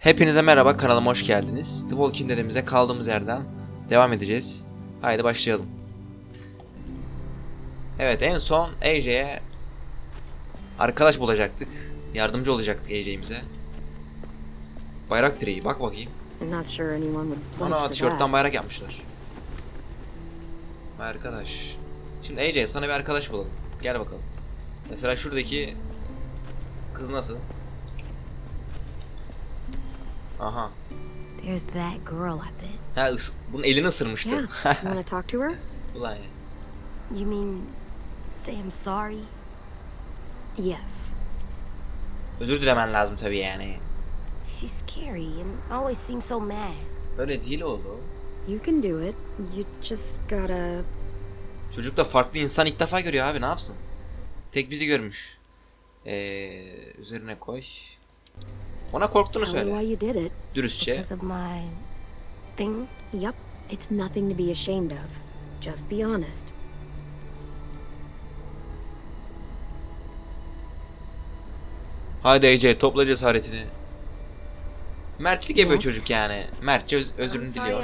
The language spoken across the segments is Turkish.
Hepinize merhaba kanalıma hoş geldiniz. The Walking Dead'imize kaldığımız yerden devam edeceğiz. Haydi başlayalım. Evet en son AJ'ye arkadaş bulacaktık. Yardımcı olacaktık AJ'imize. Bayrak direği bak bakayım. Ana tişörtten bayrak yapmışlar. Arkadaş. Şimdi AJ sana bir arkadaş bulalım. Gel bakalım. Mesela şuradaki kız nasıl? Aha. There's that girl, I bet. Ha ıs- bunun elini ısırmıştı. Yeah. you want to talk to her? Ulan ya. You mean say I'm sorry? Yes. Özür dilemen lazım tabii yani. She's scary and always seems so mad. Öyle değil oğlum. You can do it. You just gotta. Çocuk da farklı insan ilk defa görüyor abi ne yapsın? Tek bizi görmüş. Ee, üzerine koy. Ona korktuğunu söyle. you did it. Dürüstçe. Because of my thing? Yep. It's nothing to be ashamed of. Just be honest. Hadi Ece topla cesaretini. Mertlik yapıyor Yes. çocuk yani. Mertçe öz- özrünü diliyor.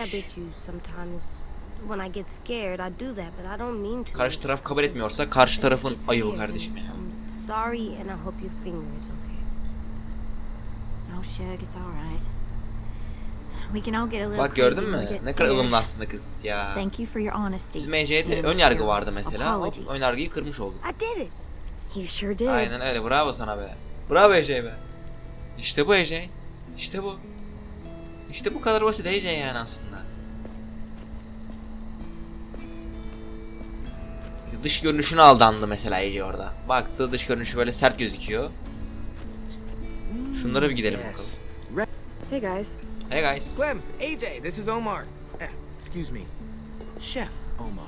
Karşı taraf kabul etmiyorsa karşı tarafın ayıbı kardeşim ya. and I'm sorry, and I hope your finger is okay. Oh, Shug, it's all right. We can all get a little Bak gördün mü? Ne kadar ılımlı aslında kız ya. Thank you for your honesty. Bizim Ece'de And ön yargı vardı mesela. Hop, ön yargıyı kırmış olduk. I did it. You sure did. Aynen öyle. Bravo sana be. Bravo Ece be. İşte bu Ece. İşte bu. İşte bu kadar basit Ece yani aslında. Dış görünüşüne aldandı mesela Ece orada. Baktı dış görünüşü böyle sert gözüküyor. Şunlara bir gidelim bakalım. Hey guys. Hey guys. Clem, AJ, this is Omar. Eh, excuse me. Chef Omar.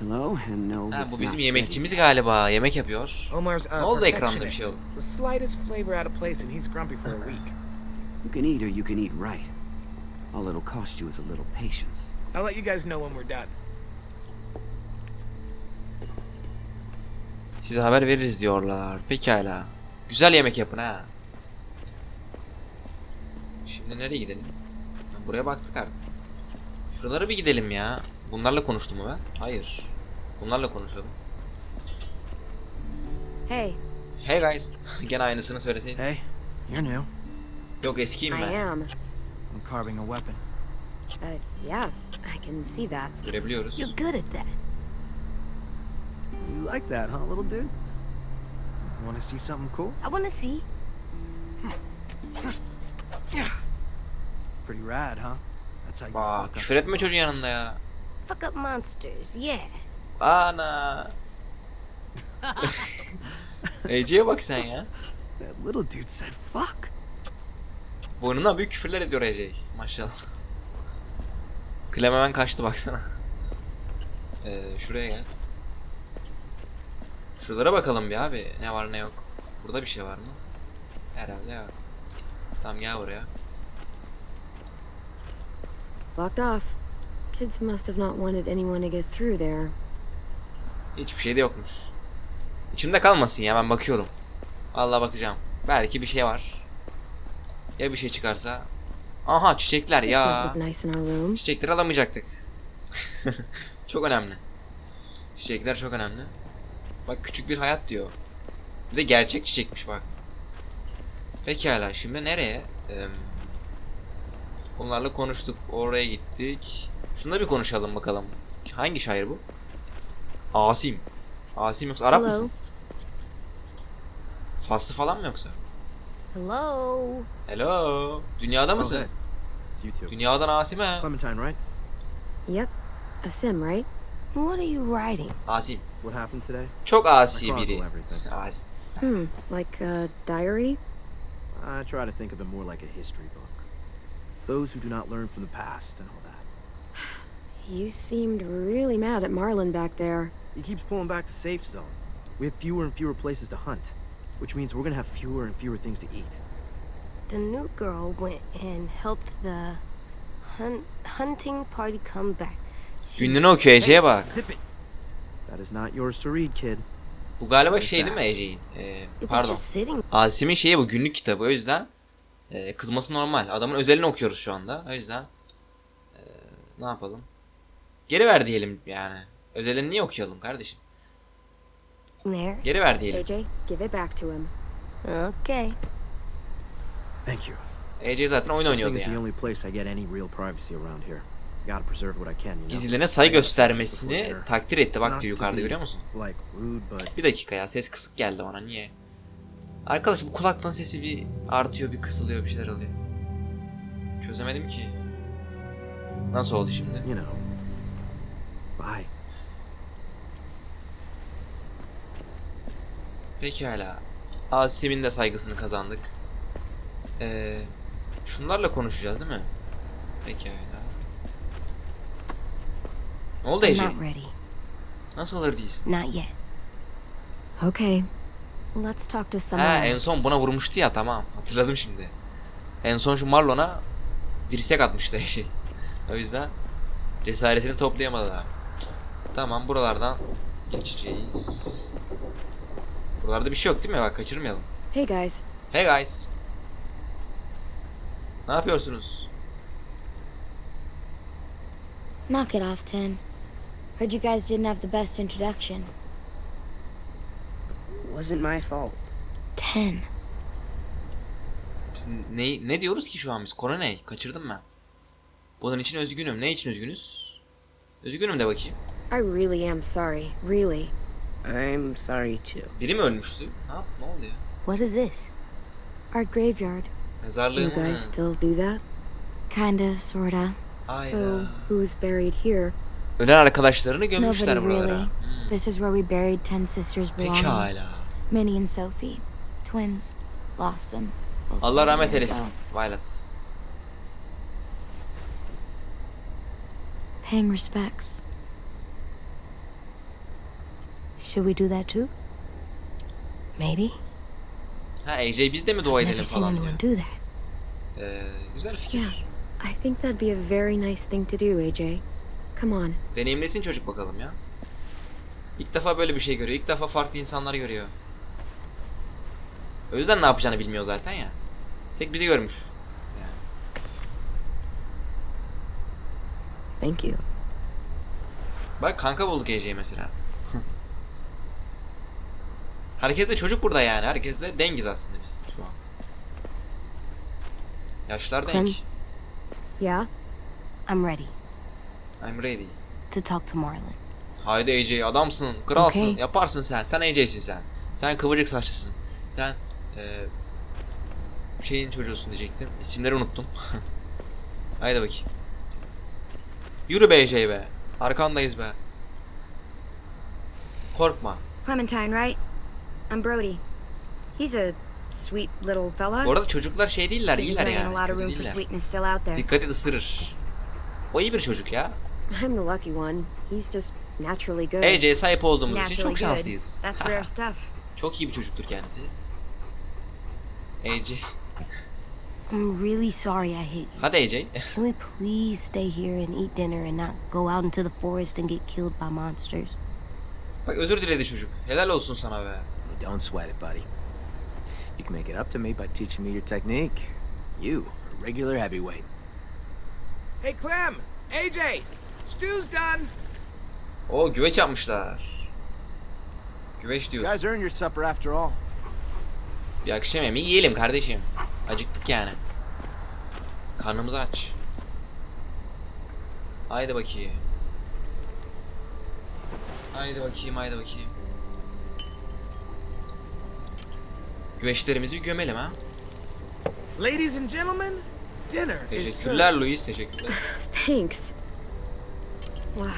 Hello, and no, Ha, bu bizim yemekçimiz galiba. Yemek yapıyor. Omar's Ne oldu ekranda bir şey oldu? The slightest flavor out of place and he's grumpy for a week. ready. You can eat or you can eat right. All it'll cost you is a little patience. I'll let you guys know when we're done. Size haber veririz diyorlar. Pekala. Güzel yemek yapın ha. Şimdi nereye gidelim? Buraya baktık artık. Şuralara bir gidelim ya. Bunlarla konuştum mu ben? Hayır. Bunlarla konuşalım. Hey, Hey guys. Gene aynısını söyleseydin. Hey, you're new. Yok eskiyim I ben. am. I'm carving a weapon. Uh, yeah, I can see that. Görebiliyoruz. You're good at that. You like that, huh, little dude? Want to see something cool? I want to see. Pretty rad, huh? That's how you Bak fuck up küfür etme çocuğun yanında ya. Fuck up monsters, yeah. Ana. Ece'ye bak sen ya. That little dude said fuck. Burnuna büyük küfürler ediyor Ece. Maşallah. Clem hemen kaçtı baksana. Ee, şuraya gel. Şuralara bakalım bir abi. Ne var ne yok. Burada bir şey var mı? Herhalde yok. Tamam gel buraya. Locked off. Kids must have not wanted anyone to get through there. Hiçbir şey de yokmuş. İçimde kalmasın ya ben bakıyorum. Allah bakacağım. Belki bir şey var. Ya bir şey çıkarsa. Aha çiçekler ya. Çiçekleri alamayacaktık. çok önemli. Çiçekler çok önemli. Bak küçük bir hayat diyor. Bir de gerçek çiçekmiş bak. Pekala şimdi nereye? Ee, bunlarla konuştuk. Oraya gittik. Şunları bir konuşalım bakalım. Hangi şair bu? Asim. Asim yoksa Arap Hello. mısın? Faslı falan mı yoksa? Hello. Hello. Dünyada mısın? Oh, you two. Dünyadan Asim ha. Clementine, right? Yep. A sim, right? What are you writing? Asim. What happened today? Çok asi biri. Asim. Hmm. Like a diary? I try to think of it more like a history book. Those who do not learn from the past and all that. You seemed really mad at Marlin back there. He keeps pulling back the safe zone. We have fewer and fewer places to hunt, which means we're gonna have fewer and fewer things to eat. The new girl went and helped the hun- hunting party come back. She- Günlüğünü okuyor Ece'ye bak. Zip it! That is not yours to read, kid. Bu galiba şey değil mi Ece'in? Ee, pardon. Asim'in şeyi bu günlük kitabı o yüzden Ee, kızması normal. Adamın özelini okuyoruz şu anda. O yüzden ee, ne yapalım? Geri ver diyelim yani. Özelini niye okuyalım kardeşim? There. Geri ver diyelim. AJ, give it back to him. Okay. Thank you. AJ zaten oyun oynuyordu yani. only place I get any real privacy around here. Gotta preserve what I can, you know. Gizlilerine saygı göstermesini takdir etti. Bak diyor yukarıda görüyor musun? Bir dakika ya ses kısık geldi bana niye? Arkadaş bu kulaklığın sesi bir artıyor bir kısılıyor bir şeyler oluyor. Çözemedim ki. Nasıl oldu şimdi? you know. Bye. Pekala. Asim'in de saygısını kazandık. Ee, şunlarla konuşacağız değil mi? Pekala. Ne oldu Ece? not ready. Nasıl alır değilsin? Not yet. Okay. Let's talk to someone Ha en else. son buna vurmuştu ya tamam. Hatırladım şimdi. En son şu Marlon'a dirsek atmıştı şey. O yüzden cesaretini toplayamadı daha. Tamam buralardan geçeceğiz. Buralarda bir şey yok değil mi? Bak kaçırmayalım. Hey guys, Hey guys. Ne yapıyorsunuz? Knock it off, Ten. Heard you guys didn't have the best introduction. Wasn't my fault. Ten. Biz ne, ne diyoruz ki şu an biz? Konu ne? Kaçırdım ben. Bunun için üzgünüm. Ne için üzgünüz? Üzgünüm de bakayım. I really am sorry. Really. I'm sorry too. Biri mi ölmüştü? Ne yap? Ne oldu ya? What is this? Our graveyard. You Mezarlığımız. guys still do that? Kinda, sorta. So, Ayda. who's buried here? Ölen arkadaşlarını gömmüşler Nobody buralara. really. Hmm. This is where we buried Ten Sisters' belongings. Pekala. Minnie and Sophie. Twins. Lost them. Allah rahmet eylesin. Violet. Paying respects. Should we do that too? Maybe. Ha AJ biz de mi dua edelim falan diyor. do that. Ee, güzel fikir. Yeah. I think that'd be a very nice thing to do, AJ. Come on. Deneyimlesin çocuk bakalım ya. İlk defa böyle bir şey görüyor. İlk defa farklı insanlar görüyor. O yüzden ne yapacağını bilmiyor zaten ya. Tek bizi görmüş. Thank you. Bak kanka bulduk AJ'yi mesela. Herkes de çocuk burada yani. Herkes de dengiz aslında biz şu an. Yaşlar denk. Yeah? I'm ready I'm ready. to talk to Marlon. Haydi AJ adamsın, kralsın, Okey. yaparsın sen. Sen AJ'sin sen. Sen kıvırcık saçlısın. Sen eee şeyin çocuğusun diyecektim. İsimleri unuttum. Haydi bakayım. Yürü be AJ be. Arkandayız be. Korkma. Clementine, right? I'm Brody. He's a sweet little fella. Bu arada çocuklar şey değiller, iyiler yani. Kötü değiller. Dikkat et ısırır. O iyi bir çocuk ya. I'm the lucky one. He's just naturally good. AJ'ye sahip olduğumuz için çok şanslıyız. That's rare stuff. çok iyi bir çocuktur kendisi. AJ. I'm really sorry I hit you. Hadi AJ. Can we please stay here and eat dinner and not go out into the forest and get killed by monsters? Bak özür diledi çocuk. Helal olsun sana be. Don't sweat it, buddy. You can make it up to me by teaching me your technique. You are a regular heavyweight. Hey, Clem! AJ! Stew's done! O güveç yapmışlar. Güveç You diyorsun. guys earned your supper after all. Bir akşam yemeği yiyelim kardeşim. Acıktık yani. Karnımız aç. Haydi bakayım. Haydi bakayım, haydi bakayım. Güveçlerimizi bir gömelim ha. Ladies and gentlemen, dinner is Teşekkürler served. Louis, teşekkürler. Thanks. Wow.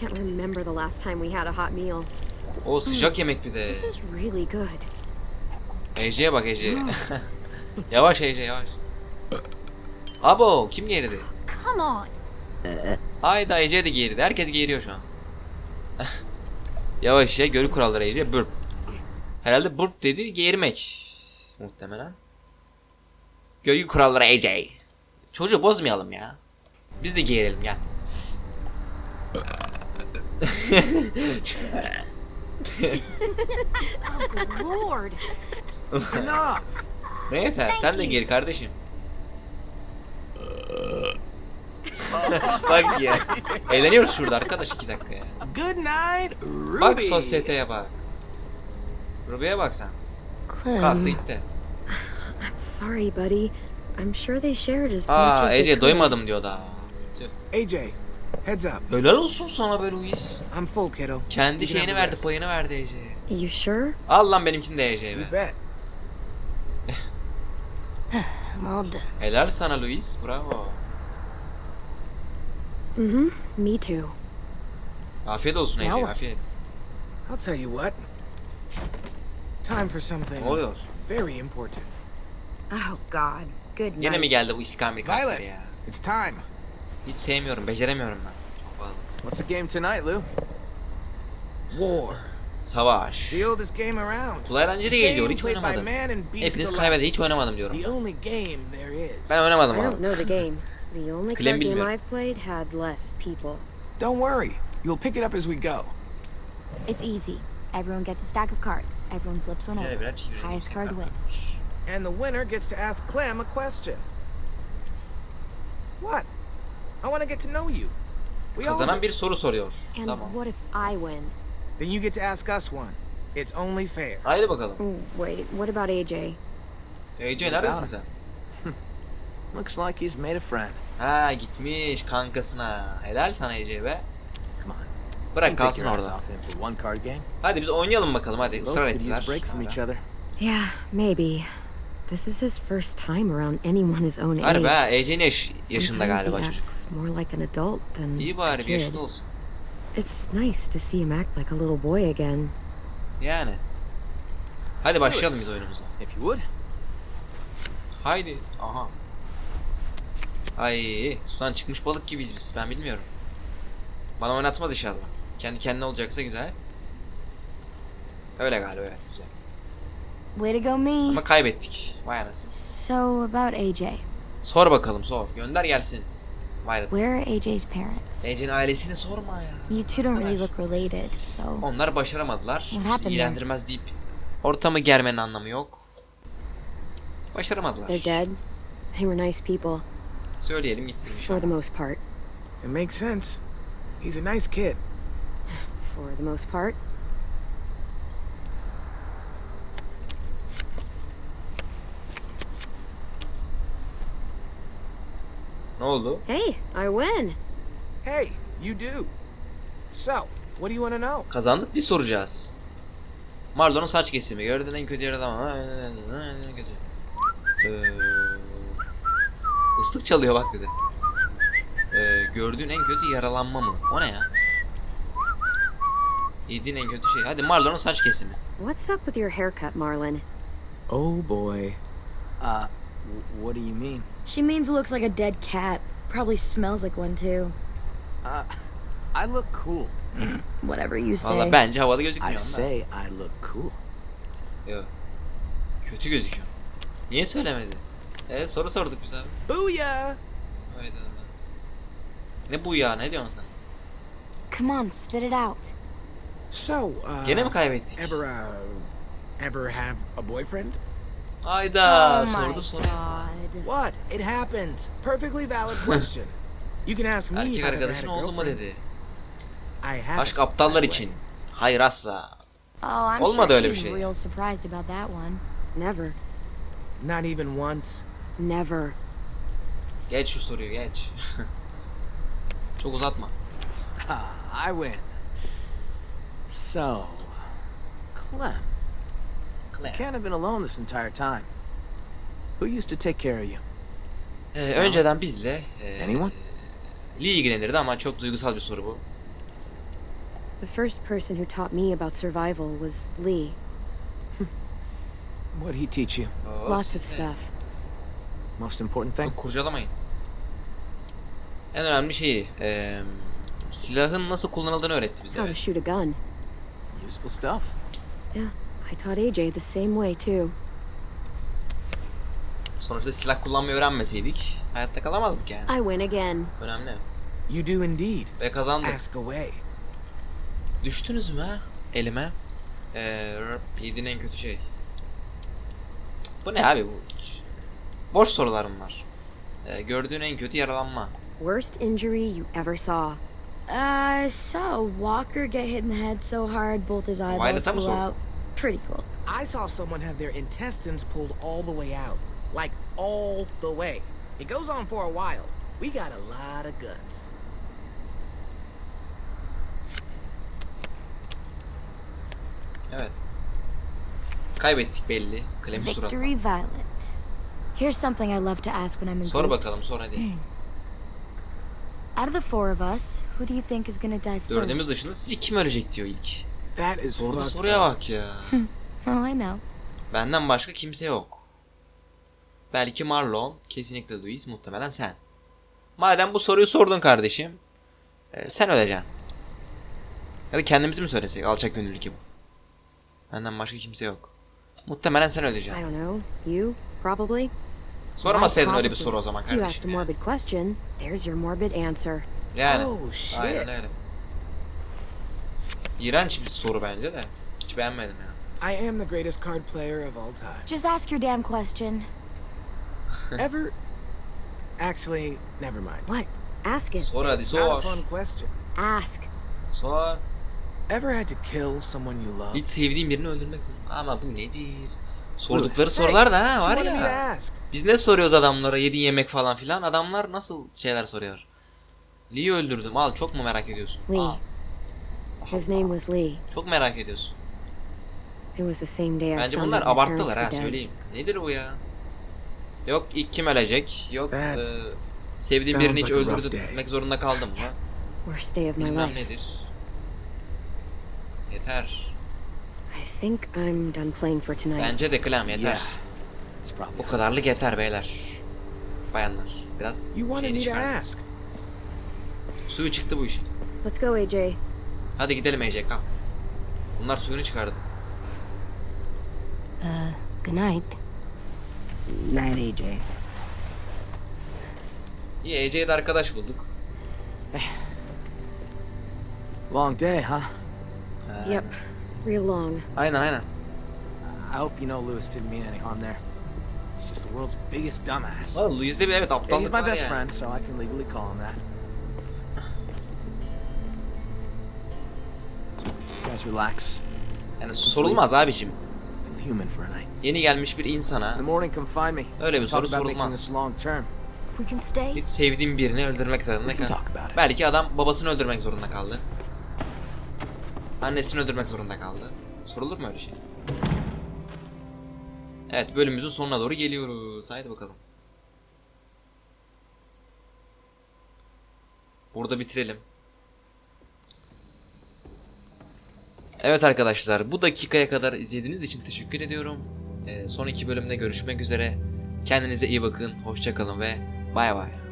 Can't remember the last time we had a hot meal. O sıcak yemek bir de. This is really good. Ece'ye bak Ece. yavaş Ece yavaş. Abo kim geridi? Come on. Hayda Ece de geridi. Herkes geğiriyor şu an. yavaş ya görü kuralları Ece. Burp. Herhalde burp dedi geğirmek. Muhtemelen. Görgü kuralları Ece. Çocuğu bozmayalım ya. Biz de geğirelim gel. Lord ne yeter? Sen de geri kardeşim. bak ya. Eğleniyoruz şurada arkadaş iki dakika ya. Good night, Ruby. Bak sosyeteye bak. Ruby'ye bak sen. Kalktı gitti. I'm sorry buddy. I'm sure they shared as much Aa as AJ could. doymadım diyor daha. Tüh. AJ, heads up. Helal olsun sana be Luis. I'm full, kiddo. Kendi You şeyini verdi, payını verdi AJ'ye. You sure? Al lan benimkini de AJ'ye You bet. Done. Helal sana Luis. Bravo. Mm-hmm. Me too. Afiyet olsun Ece Bravo. afiyet. I'll tell you what. Time for something Ne oluyor? very important. Oh God. Good night. Yine mi geldi bu iskambil karakteri Violet, ya? it's time. Hiç sevmiyorum, beceremiyorum ben. Çok fazla. What's the game tonight, Lou? War. Savaş. Kulağa eğlenceli geliyor, game hiç oynamadım. Hepiniz kaybedin, hiç oynamadım diyorum. Ben oynamadım abi. game bilmiyorum. I've played had less people. Don't worry. You'll pick it up as we go. It's easy. Everyone gets a stack of cards. Everyone flips one over. Highest card wins. And the winner gets to ask Clem a question. What? I want to get to know you. We all Kazanan bir soru soruyor. And Tamam. what if I win? Then you get to ask us one. It's only fair. Haydi bakalım. Wait, what about AJ? Ece neredesin sen? Looks like he's made a friend. Ha gitmiş kankasına. Helal sana Ece be. Come on. Bırak kalsın orada. Hadi biz oynayalım bakalım hadi. Use ettiler. Yeah, maybe. This is his first time around anyone his own age. Harbi ha Ece'nin yaş- yaşında galiba çocuk. more like an adult than İyi bari bir yaşında olsun. It's nice to see him act like a little boy again. Yani. Hadi başlayalım biz oyunumuza. If you would. Haydi. Aha. Ay sudan çıkmış balık gibiyiz biz. Ben bilmiyorum. Bana oynatmaz inşallah. Kendi kendine olacaksa güzel. Öyle galiba evet güzel. Way to go me. Ama kaybettik. Vay anasını. So about AJ. Sor bakalım sor. Gönder gelsin. Violet. Where are AJ's parents? Ece'nin ailesini sorma ya. You two don't really look related, so Onlar başaramadılar. Happened ilgilendirmez deyip ortamı germenin anlamı yok. Başaramadılar. They're dead. They were nice people, Söyleyelim gitsin for the most part. It makes sense. He's a nice kid. For the most part. Ne oldu? Hey, I win. Hey, you do. So, what do you want to know? Kazandık biz soracağız. Marlon'un saç kesimi. Gördüğün en kötü yaralı ama. En kötü. Ee, ıslık çalıyor bak dedi. Ee, gördüğün en kötü yaralanma mı? O ne ya? Yediğin en kötü şey. Hadi Marlon'un saç kesimi. What's up with your haircut, Marlon? Oh boy. Uh, what do you mean? She means it looks like a dead cat. Probably smells like one too. Uh, I look cool. Whatever you say. Valla bence havalı I gözükmüyor say I look cool. Yok. Kötü gözüküyor. Niye söylemedi? E soru sorduk biz abi. Booyah! Hayda. Ne bu ya? Ne diyorsun sen? come on, spit it out. So, uh, Gene mi kaybettik? ever, uh, ever have a boyfriend? Hayda. oh sordu. God. What? It happens. Perfectly valid question. you can ask me Erkek arkadaşın oldu mu dedi. Aşk aptallar için. Hayır asla. Oh, I'm Olmadı sure öyle bir şey. real surprised about that one. Never. Not even once. Never. Geç şu soruyu geç. Çok uzatma. Ah, I win. So, Clem, Claire. can't have been alone this entire time. Who used to take care of you? Ee, önceden bizle e, Anyone? Lee ilgilenirdi ama çok duygusal bir soru bu. The first person who taught me about survival was Lee. What did he teach you? Lots of stuff. Most important thing? Çok kurcalamayın. En önemli şeyi e, silahın nasıl kullanıldığını öğretti bize. How to Evet. shoot a gun. Useful stuff. Yeah, I taught AJ the same way too. Sonuçta silah kullanmayı öğrenmeseydik hayatta kalamazdık yani. I win again. Önemli. You do indeed. Ve kazandık. Ask away. Düştünüz mü ha? Elime. Ee, yediğin en kötü şey. Bu ne abi bu? Boş sorularım var. Ee, gördüğün en kötü yaralanma. Worst injury you ever saw. I saw a walker get hit in the head so hard both his eyeballs flew out. Pretty cool. I saw someone have their intestines pulled all the way out. Like, all the way. It goes on for a while. We got a lot of guns. Evet. Kaybettik belli. Kalemi suratla. Victory Violet. Here's something I love to ask when I'm in Sor groups. bakalım sor hadi. Out of the four of us, who do you think is gonna die first? Dördümüz dışında sizce kim ölecek diyor ilk. That is Sordu fucked soruya up. bak ya. Oh, I know. Benden başka kimse yok. Belki Marlon, kesinlikle Louis, muhtemelen sen. Madem bu soruyu sordun kardeşim, e, sen öleceksin. Ya da kendimizi mi söylesek alçak gönüllü ki bu? Benden başka kimse yok. Muhtemelen sen I öleceksin. don't know. You? Probably? Sormasaydın öyle bir soru o zaman You asked a kardeşim. ya. morbid question. There's your morbid answer. Yani. Oh, shit. Aynen öyle. İğrenç bir soru bence de. Hiç beğenmedim ya. I am the greatest card player of all time. Just ask your damn question. Ever? Actually, never mind. What? Ask it. Sor hadi It's not a sor. fun question. Ask. Sor. Ever had to kill someone you love? Hiç sevdiğin birini öldürmek zorunda. Ama bu nedir? Sordukları sorular da ha she var wanted me to ya. ask. Biz ne soruyoruz adamlara yediğin yemek falan filan. Adamlar nasıl şeyler soruyor. Lee'yi öldürdüm. Al çok mu merak ediyorsun? Lee. Al. His name was Lee. Çok merak ediyorsun. It was the same day I Bence bunlar abarttılar ha söyleyeyim. Nedir bu ya? Yok ilk kim ölecek? Yok e, sevdiğim birini hiç öldürmek zorunda kaldım mı? Worst day of my Bilmem life. nedir. Yeter. I think I'm done playing for tonight. Bence de Clem yeter. Yeah. Bu kadarlık yeter beyler. Bayanlar. Biraz You şeyini ask. Suyu çıktı bu işin. Let's go, AJ. Hadi gidelim Ece kalk. Bunlar suyunu çıkardı. Uh, good night. Night, AJ. İyi Ece'ye de arkadaş bulduk. Long day, huh? Ha, Yep. Real long. Aynen aynen. I hope you know Lewis didn't mean any harm there. He's just the world's biggest dumbass. Valla Louis'de bir evet Yeah, he's aptallık my best yani. friend, so I can legally call him that. Guys relax. Yani sorulmaz abicim. Human for a night. Yeni gelmiş bir In the insana morning, come find me. öyle bir Talk soru sorulmaz. We can stay. Hiç sevdiğim birini öldürmek zorunda We can kal. talk about it. Belki adam babasını öldürmek zorunda kaldı. Annesini öldürmek zorunda kaldı. Sorulur mu öyle şey? Evet bölümümüzün sonuna doğru geliyoruz. Haydi bakalım. Burada bitirelim. Evet arkadaşlar bu dakikaya kadar izlediğiniz için teşekkür ediyorum. Ee, son iki bölümde görüşmek üzere. Kendinize iyi bakın. Hoşçakalın ve bay bay.